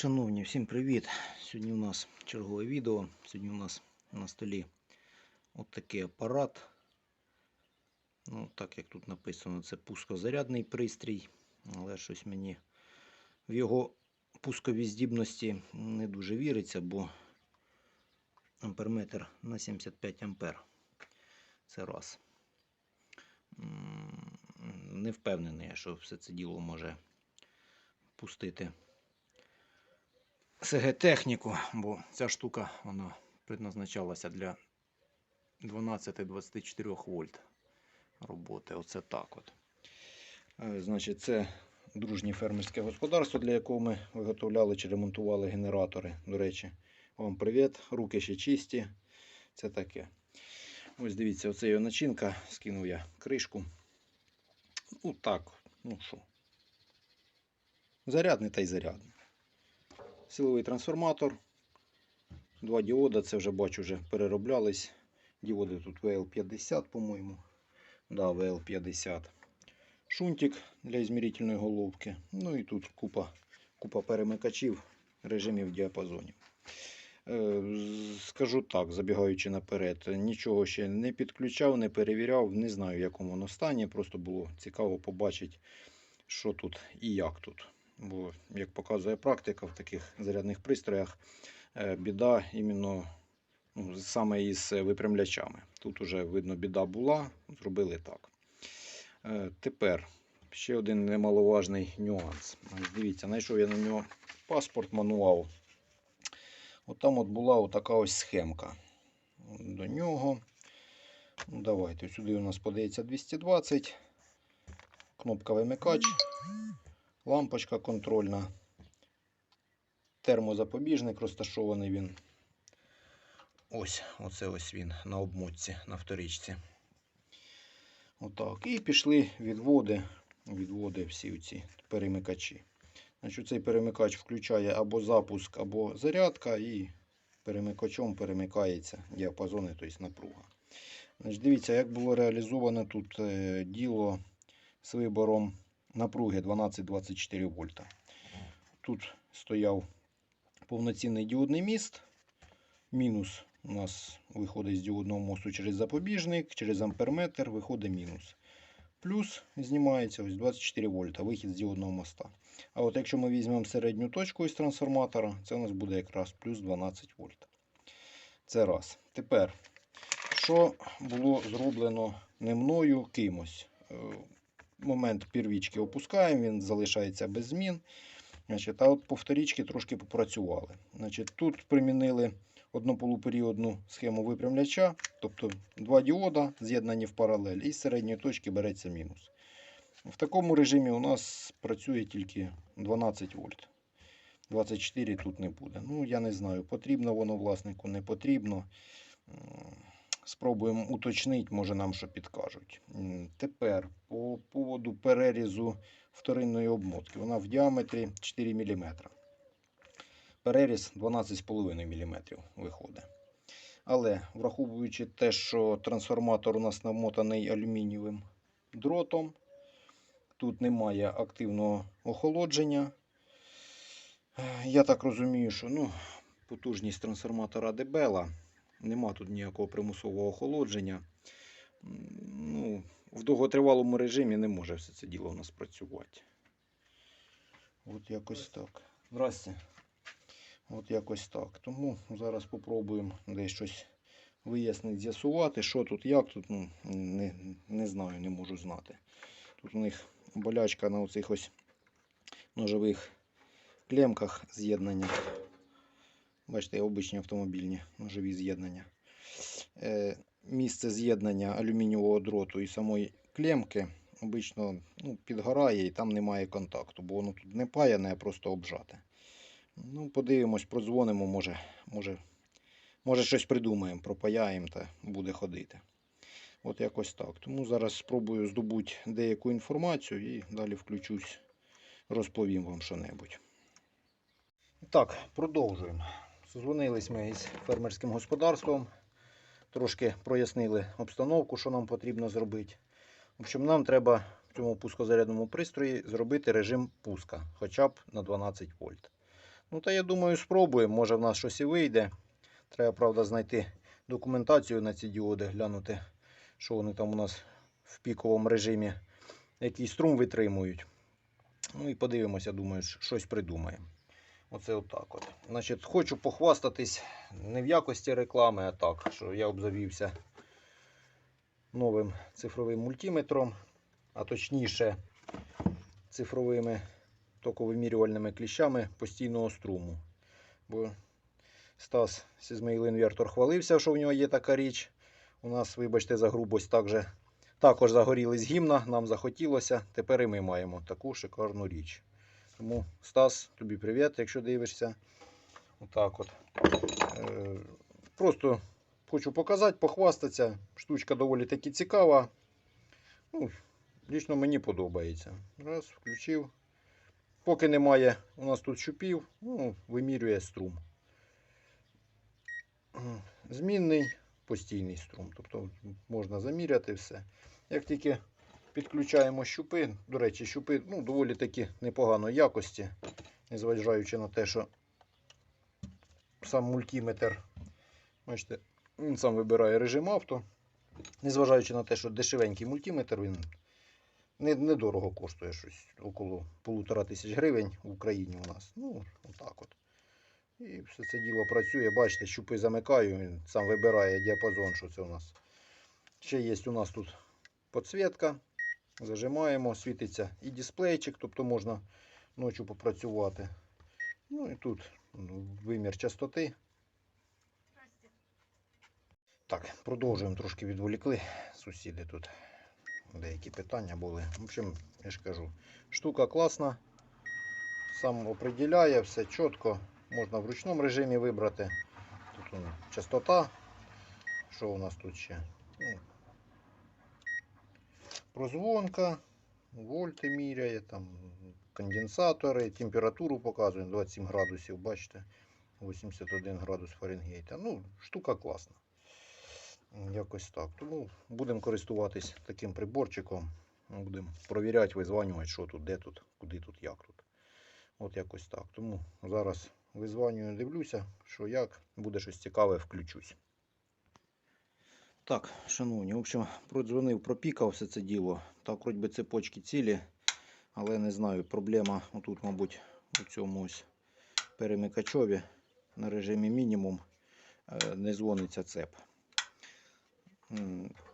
Шановні, всім привіт! Сьогодні у нас чергове відео. Сьогодні у нас на столі от такий апарат. Ну, так як тут написано, це пускозарядний пристрій, але щось мені в його пускові здібності не дуже віриться, бо амперметр на 75 ампер. Це раз. Не впевнений, що все це діло може пустити СГ-техніку, бо ця штука вона предназначалася для 12-24 вольт роботи. Оце так от. Е, Значить, це дружнє фермерське господарство, для якого ми виготовляли чи ремонтували генератори. До речі, вам привіт, руки ще чисті. Це таке. Ось дивіться, оце його начинка. Скинув я кришку. Ну так, ну що. Зарядний та й зарядний. Силовий трансформатор. Два діода, це вже бачу, вже перероблялись. Діоди тут VL50, по-моєму. Да, VL50. Шунтик для ізмірительної головки. Ну і тут купа, купа перемикачів режимів діапазонів. Е, Скажу так, забігаючи наперед, нічого ще не підключав, не перевіряв, не знаю, в якому воно стані. Просто було цікаво побачити, що тут і як тут. Бо, як показує практика, в таких зарядних пристроях е, біда іменно ну, саме із випрямлячами. Тут уже видно, біда була, зробили так. Е, Тепер ще один немаловажний нюанс. Дивіться, знайшов я на нього паспорт, мануал. От там от була отака ось схемка. До нього. Ну, давайте, сюди у нас подається 220. Кнопка вимикач лампочка контрольна, термозапобіжник розташований він. Ось, оце ось він на обмотці, на вторичці. Отак. І пішли відводи, відводи всі ці перемикачі. Значить, цей перемикач включає або запуск, або зарядка, і перемикачом перемикається діапазони, тобто напруга. Значить, дивіться, як було реалізовано тут е, діло з вибором напруги 12-24 вольта. Тут стояв повноцінний діодний міст. Мінус у нас виходить з діодного мосту через запобіжник, через амперметр виходить мінус. Плюс знімається ось 24 вольта, вихід з діодного моста. А от якщо ми візьмемо середню точку із трансформатора, це у нас буде якраз плюс 12 вольт. Це раз. Тепер, що було зроблено не мною, кимось. Момент первічки опускаємо, він залишається без змін. Значить, а от по вторічки трошки попрацювали. Значить, тут примінили однополуперіодну схему випрямляча, тобто два діода з'єднані в паралель, і з середньої точки береться мінус. В такому режимі у нас працює тільки 12 вольт. 24 тут не буде. Ну, я не знаю, потрібно воно власнику, не потрібно. Спробуємо уточнити, може нам що підкажуть. Тепер перерізу вторинної обмотки. Вона в діаметрі 4 мм. Переріз 12,5 мм виходить. Але враховуючи те, що трансформатор у нас намотаний алюмінієвим дротом, тут немає активного охолодження. Я так розумію, що ну, потужність трансформатора дебела. Нема тут ніякого примусового охолодження. Ну, в довготривалому режимі не може все це діло у нас працювати. От якось так. Здрасте. От якось так. Тому зараз спробуємо десь щось вияснити, з'ясувати, що тут, як тут, ну, не, не знаю, не можу знати. Тут у них болячка на оцих ось ножових клемках з'єднання. Бачите, обичні автомобільні ножові з'єднання. Е, місце з'єднання алюмінієвого дроту і самої клемки обично ну, підгорає і там немає контакту, бо воно тут не паяне, а просто обжате. Ну, подивимось, продзвонимо, може, може, може щось придумаємо, пропаяємо та буде ходити. От якось так. Тому зараз спробую здобути деяку інформацію і далі включусь, розповім вам що-небудь. Так, продовжуємо. Созвонились ми із фермерським господарством. Трошки прояснили обстановку, що нам потрібно зробити. В общем, нам треба в цьому пускозарядному пристрої зробити режим пуска, хоча б на 12 вольт. Ну, та я думаю, спробуємо. Може в нас щось і вийде. Треба, правда, знайти документацію на ці діоди, глянути, що вони там у нас в піковому режимі, який струм витримують. Ну і подивимося, думаю, щось придумаємо. Оце отак от. Значить, хочу похвастатись не в якості реклами, а так, що я обзавівся новим цифровим мультиметром, а точніше цифровими токовимірювальними кліщами постійного струму. Бо Стас Сізмеїл Інвертор хвалився, що в нього є така річ. У нас, вибачте, за грубость також, також загорілись гімна, нам захотілося. Тепер і ми маємо таку шикарну річ. Тому, Стас, тобі привіт, якщо дивишся. Отак от. Е, Просто хочу показати, похвастатися. Штучка доволі таки цікава. Ну, лічно мені подобається. Раз, включив. Поки немає у нас тут щупів, ну, вимірює струм. Змінний постійний струм. Тобто можна заміряти все. Як тільки підключаємо щупи, до речі, щупи ну, доволі таки непоганої якості, незважаючи на те, що сам мультиметр, бачите, він сам вибирає режим авто. Незважаючи на те, що дешевенький мультиметр, він не, недорого коштує щось около полутора тисяч гривень в Україні у нас. Ну, отак от. І все це діло працює. Бачите, щупи замикаю, він сам вибирає діапазон, що це у нас. Ще є у нас тут підсвітка. Зажимаємо, світиться і дисплейчик, тобто можна ночі попрацювати. Ну і тут ну, вимір частоти. Так, продовжуємо трошки відволікли. Сусіди тут деякі питання були. В общем, я ж кажу, штука класна. Сам определяє все чітко. Можна в ручному режимі вибрати. Тут частота. Що у нас тут ще? Ну, прозвонка, вольти міряє, там конденсатори, температуру показує 27 градусів, бачите, 81 градус Фаренгейта. Ну, штука класна. Якось так. Тому будемо користуватись таким приборчиком. Будемо провіряти, визванювати, що тут, де тут, куди тут, як тут. От якось так. Тому зараз визванюю, дивлюся, що як. Буде щось цікаве, включусь. Так, шановні, в общем, продзвонив, пропікав все це діло. Так, вроді би цепочки цілі, але не знаю, проблема отут, мабуть, у цьому перемикачові на режимі мінімум е, не дзвониться цеп.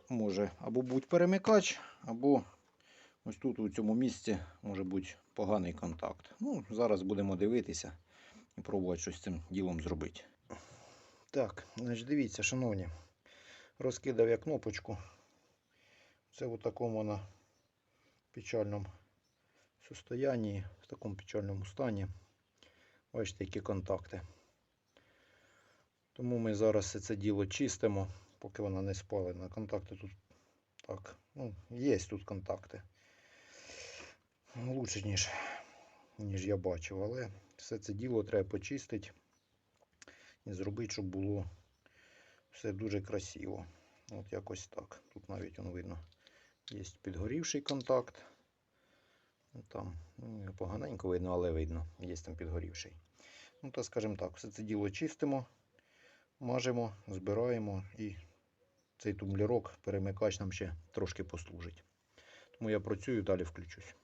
Може або бути перемикач, або ось тут у цьому місці може бути поганий контакт. Ну, зараз будемо дивитися і пробувати щось з цим ділом зробити. Так, значить, дивіться, шановні, розкидав я кнопочку. Це в такому вона печальному состоянні, в такому печальному стані. Бачите, які контакти. Тому ми зараз це діло чистимо, поки вона не спалена. Контакти тут так, ну, є тут контакти. Лучше, ніж, ніж я бачив, але все це діло треба почистити і зробити, щоб було все дуже красиво. От якось так. Тут навіть воно видно. Є підгорівший контакт. Там ну, поганенько видно, але видно. Є там підгорівший. Ну, то скажімо так, все це діло чистимо, мажемо, збираємо і цей тумблірок, перемикач нам ще трошки послужить. Тому я працюю, далі включусь.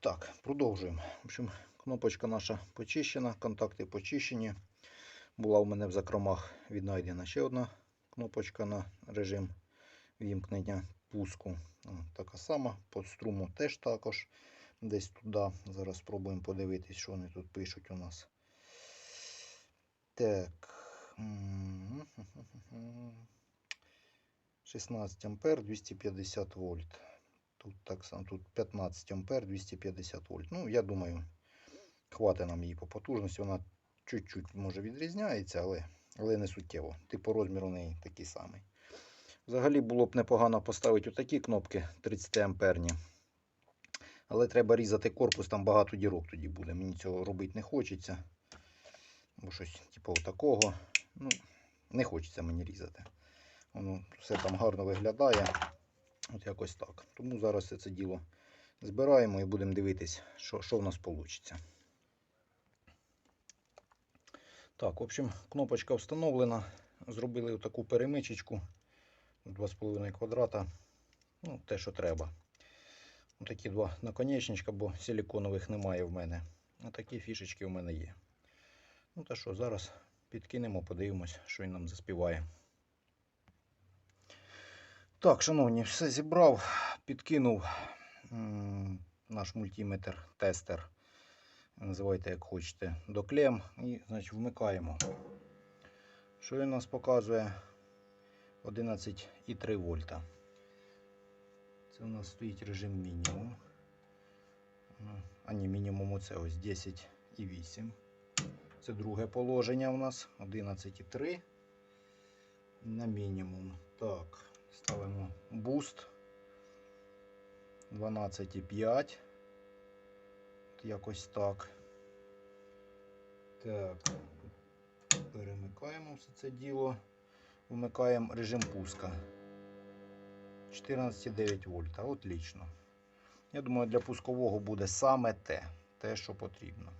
Так, продовжуємо. В общем, кнопочка наша почищена, контакти почищені. Була в мене в закромах віднайдена ще одна кнопочка на режим вімкнення пуску. Така сама, по струму теж також. Десь туди. Зараз спробуємо подивитись, що вони тут пишуть у нас. Так. 16 ампер 250 вольт. Тут так само, тут 15 ампер 250 вольт. Ну, я думаю, хватить нам її по потужності. Вона чуть-чуть може відрізняється, але, але не суттєво. Типу розмір у неї такий самий. Взагалі було б непогано поставити отакі кнопки 30 амперні. Але треба різати корпус, там багато дірок тоді буде. Мені цього робити не хочеться. Бо щось типу такого. Ну, не хочеться мені різати. Воно все там гарно виглядає. От якось так. Тому зараз це діло збираємо і будемо дивитись, що, що в нас вийде. Так, в общем, кнопочка встановлена. Зробили таку перемичечку 2,5 квадрата. Ну, те, що треба. Такі два наконечничка, бо силіконових немає в мене. А такі фішечки в мене є. Ну та що, зараз підкинемо, подивимось, що він нам заспіває. Так, шановні, все зібрав, підкинув наш мультиметр, тестер. Називайте як хочете, до клем і значить, вмикаємо. Що він нас показує? 11,3 вольта. Це у нас стоїть режим мінімум. Ну, А ні, мінімум оце ось 10,8. Це друге положення у нас 11,3 на мінімум. Так, ставимо буст 12,5. Якось так. Так. Перемикаємо все це діло. Вмикаємо режим пуска. 14,9 вольта. Отлично. Я думаю, для пускового буде саме те, те, що потрібно.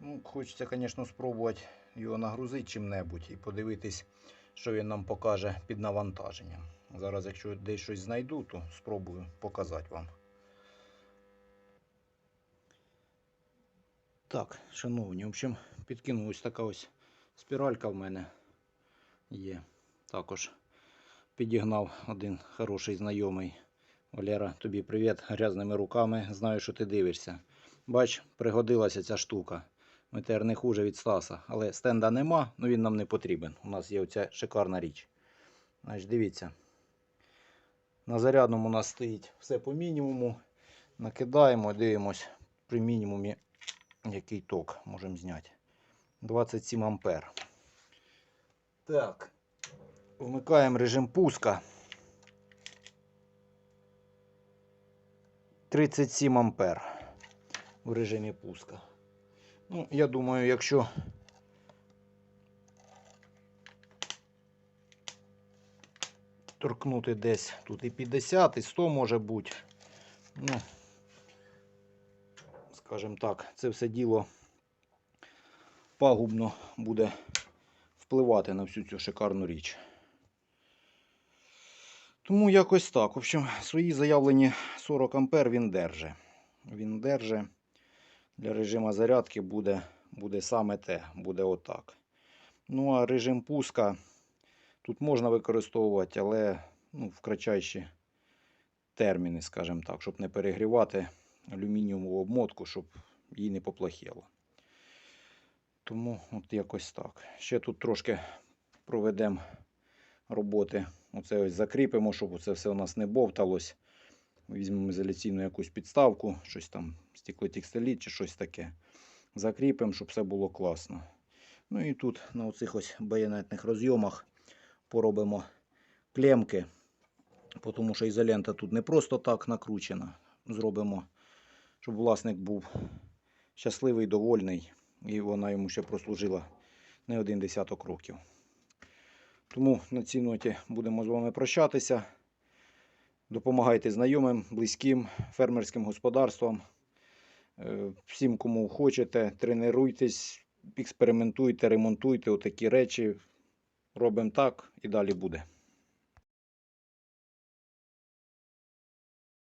Ну, Хочеться, звісно, спробувати його нагрузити чим-небудь і подивитись, що він нам покаже під навантаженням. Зараз, якщо десь щось знайду, то спробую показати вам. Так, шановні, в общем, підкинув ось така ось спіралька в мене є. Також підігнав один хороший знайомий. Валера, тобі привіт грязними руками. Знаю, що ти дивишся. Бач, пригодилася ця штука. Метер не хуже від Стаса. Але стенда нема, ну він нам не потрібен. У нас є оця шикарна річ. Значить, дивіться. На зарядному у нас стоїть все по мінімуму. Накидаємо, дивимось при мінімумі, який ток можемо зняти. 27 ампер. Так. Вмикаємо режим пуска. 37 ампер в режимі пуска. Ну, я думаю, якщо торкнути десь тут і 50, і 100 може бути. Ну, скажімо так, це все діло пагубно буде впливати на всю цю шикарну річ. Тому якось так. В общем, свої заявлені 40 ампер він держить. Він держить. Для режиму зарядки буде, буде саме те, буде отак. Ну, а режим пуска тут можна використовувати, але ну, в кратчайші терміни, скажімо так, щоб не перегрівати алюмінієву обмотку, щоб їй не поплохело. Тому от якось так. Ще тут трошки проведемо роботи. Оце ось закріпимо, щоб це все у нас не бовталось. Візьмемо ізоляційну якусь підставку, щось там, стеклотекстиліт чи щось таке. Закріпимо, щоб все було класно. Ну і тут на оцих ось байонетних розйомах поробимо клемки, тому що ізолента тут не просто так накручена. Зробимо, щоб власник був щасливий, довольний, і вона йому ще прослужила не один десяток років. Тому на цій ноті будемо з вами прощатися. Допомагайте знайомим, близьким, фермерським господарствам. Е, Всім, кому хочете, тренуйтесь, експериментуйте, ремонтуйте отакі речі. Робимо так і далі буде.